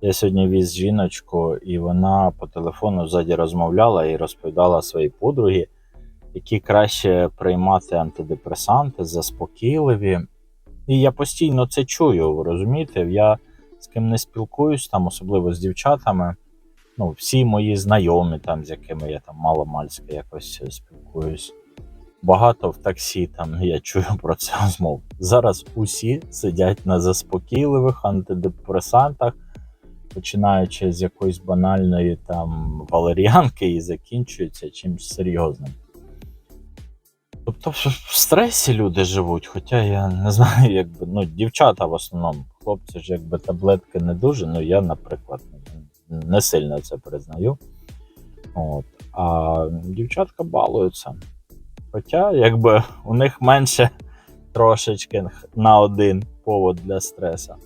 Я сьогодні віз жіночку, і вона по телефону ззаді розмовляла і розповідала своїй подругі, які краще приймати антидепресанти, заспокійливі. І я постійно це чую, розумієте? Я з ким не спілкуюсь, там, особливо з дівчатами. Ну, всі мої знайомі, там, з якими я там маломальськи якось спілкуюсь. Багато в таксі там я чую про це розмов. Зараз усі сидять на заспокійливих антидепресантах, починаючи з якоїсь банальної там валеріанки і закінчується чимось серйозним. Тобто в стресі люди живуть, хоча я не знаю, якби ну, дівчата в основному, хлопці ж якби таблетки не дуже, ну я, наприклад, не сильно це признаю. От. А дівчатка балуються. Хоча, якби у них менше трошечки на один повод для стреса.